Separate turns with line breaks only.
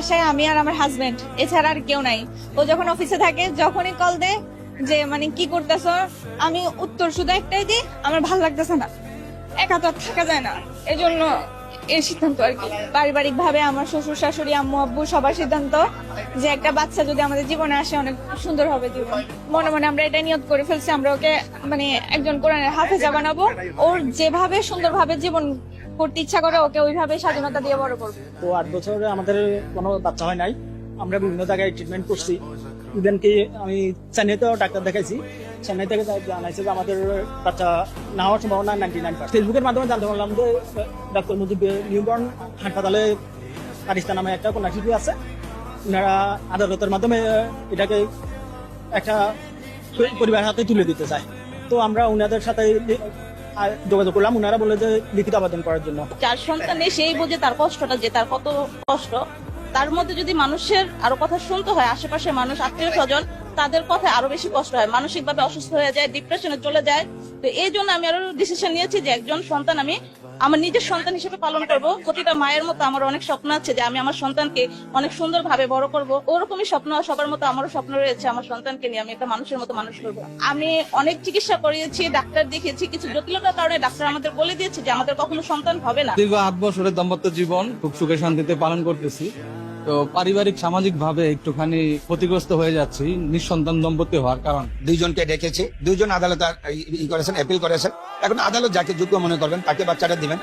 বাসায় আমি আর আমার হাজবেন্ড এছাড়া আর কেউ নাই। ও যখন অফিসে থাকে, যখনই কল দেয় যে মানে কি করতেছ? আমি উত্তর শুধু একটাই দিই, আমার ভালো লাগতেছে না। একা তো থাকা যায় না। এজন্য এই সিদ্ধান্ত আর কি। পারিবারিক ভাবে আমার শ্বশুর, শাশুড়ি, আম্মু, আব্বু সবার সিদ্ধান্ত যে, একটা বাচ্চা যদি আমাদের জীবনে আসে, অনেক সুন্দর হবে জীবন। মনে মনে আমরা এটা নিয়ত করে ফেলছি, আমরা ওকে মানে একজন কোরআনের হাফেজা বানাবো। ওর যেভাবে সুন্দরভাবে জীবন করতে ইচ্ছা করে, ওকে ওইভাবে স্বাধীনতা দিয়ে বড় করব।
তো আট বছরে আমাদের কোনো বাচ্চা হয় নাই। আমরা বিভিন্ন জায়গায় ট্রিটমেন্ট করছি। ইভেন আমি চেন্নাইতেও ডাক্তার দেখাইছি। চেন্নাই থেকে জানাইছে যে আমাদের বাচ্চা না হওয়ার সম্ভাবনা নাইনটি নাইন ফেসবুকের মাধ্যমে জানতে পারলাম যে ডক্টর মুজিব নিউবর্ন হাসপাতালে পাকিস্তান নামে একটা কন্যা শিশু আছে। ওনারা আদালতের মাধ্যমে এটাকে একটা পরিবার হাতে তুলে দিতে চায়। তো আমরা ওনাদের সাথে যোগাযোগ করলাম ওনারা বলে যে লিখিত আবেদন করার জন্য।
চার সন্তানে সেই বোঝে তার কষ্টটা, যে তার কত কষ্ট। তার মধ্যে যদি মানুষের আরও কথা শুনতে হয় আশেপাশে মানুষ আত্মীয় স্বজন তাদের কথা আরও বেশি কষ্ট হয়। মানসিক ভাবে অসুস্থ হয়ে যায় ডিপ্রেশনে চলে যায়। তো এই জন্য আমি আরও ডিসিশন নিয়েছি যে একজন সন্তান আমি আমার নিজের সন্তান হিসেবে পালন করব। প্রতিটা মায়ের মতো আমার অনেক স্বপ্ন আছে যে আমি আমার সন্তানকে অনেক সুন্দর ভাবে বড় করব। ওরকমই স্বপ্ন, সবার মতো আমারও স্বপ্ন রয়েছে আমার সন্তানকে নিয়ে আমি একটা মানুষের মতো মানুষ করব। আমি অনেক চিকিৎসা করিয়েছি, ডাক্তার দেখিয়েছি, কিছু জটিলতার কারণে ডাক্তার আমাদের বলে দিয়েছে যে আমাদের কখনো সন্তান হবে না।
দীর্ঘ আট বছরের দাম্পত্য জীবন খুব সুখে শান্তিতে পালন করতেছি। তো পারিবারিক সামাজিক ভাবে একটুখানি ক্ষতিগ্রস্ত হয়ে যাচ্ছি, নিঃসন্তান দম্পতি হওয়ার কারণ।
দুইজনকে ডেকেছি। দুইজন আদালত করেছেন করেছেন। এখন আদালত যাকে যোগ্য মনে করবেন, তাকে বাচ্চাটা দিবেন।